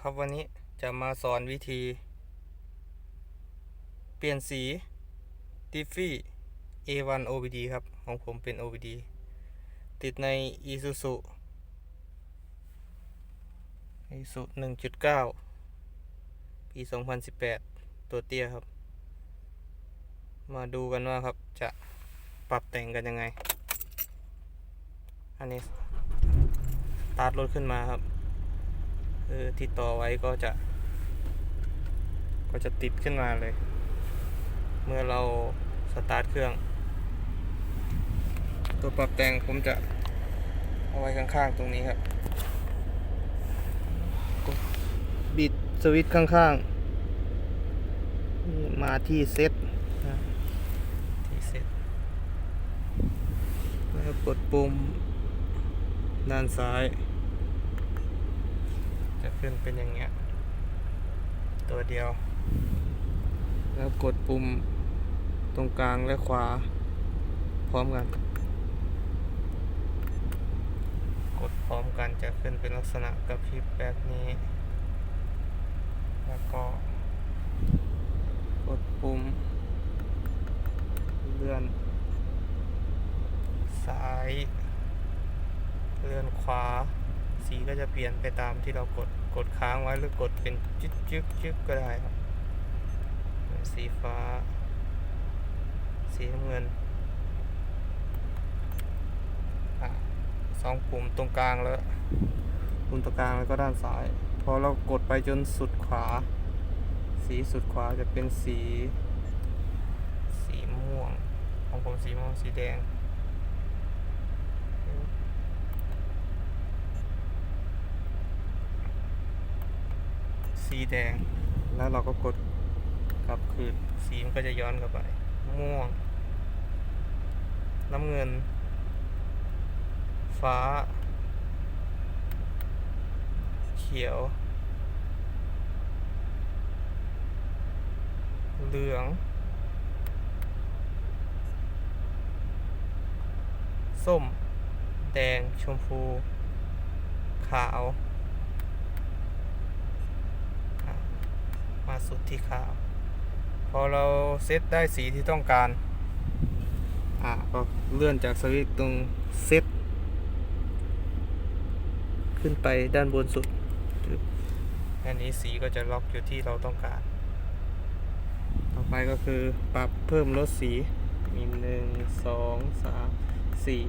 ครับวันนี้จะมาสอนวิธี เปลี่ยนสี Diffy A1 OBD ครับ ของผมเป็น OBD ติดใน Isuzu Isuzu 1.9 ปี 2018 ตัวเตี้ยครับ มาดูกันว่าครับจะปรับแต่งกันยังไง อันนี้ สตาร์ทรถขึ้นมาครับ คือที่ต่อไว้ก็จะ ก็จะติดขึ้นมาเลย เมื่อเราสตาร์ทเครื่อง ตัวปรับแต่งผมจะเอาไว้ข้างๆตรงนี้ครับกดบิดสวิตช์ข้างๆนี่มาที่เซตนะที่เซตแล้วกดปุ่มด้านซ้ายจะ ขึ้นเป็นอย่างเงี้ย ตัวเดียว แล้วกดปุ่มตรงกลางและขวา พร้อมกัน กดพร้อมกันจะขึ้นเป็นลักษณะกระพริบแบบนี้ แล้วก็ กดปุ่มเลื่อน ซ้าย เลื่อนขวา สีก็จะเปลี่ยนไปตามที่เรากด กดค้างไว้หรือกดเป็นจึ๊กจึ๊กจึ๊กก็ได้ครับ สีฟ้า สีน้ำเงินอสองปุ่มตรงกลางแล้วปุ่มตรงกลางแล้วก็ด้านซ้าย พอเรากดไปจนสุดขวา สีสุดขวาจะเป็นสี สีม่วง ของผมสีม่วงสีแดง สีแดง แล้วเราก็กดกลับคืนสีมันก็จะย้อนกลับไป ม่วง น้ำเงิน ฟ้า เขียว เหลือง ส้ม แดง ชมพู ขาว มา สุดที่ขาว พอเราเซตได้สีที่ต้องการ อ่าก็เลื่อนจากสวิตตรงเซตขึ้นไปด้านบนสุดจึ๊บอันนี้สีก็จะล็อกอยู่ที่เราต้องการ ต่อไปก็คือปรับเพิ่มลดสีมีหนึ่งสองสามสี่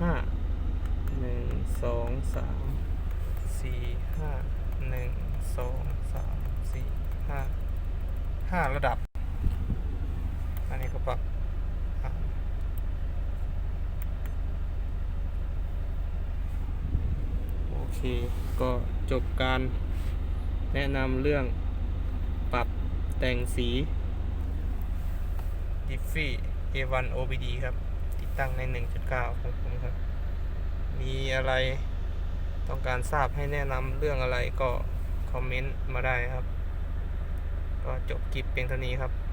ห้าหนึ่งสองสามสี่ห้าหนึ่งสอง ห้าระดับ อันนี้ก็ปรับโอเค ก็จบการแนะนำเรื่องปรับแต่งสี Diffy A1 OBD ครับ ติดตั้งใน 1.9 ของผมครับ มีอะไรต้องการทราบให้แนะนำเรื่องอะไรก็คอมเมนต์มาได้ครับ ก็จบคลิปเพียงเท่านี้ครับ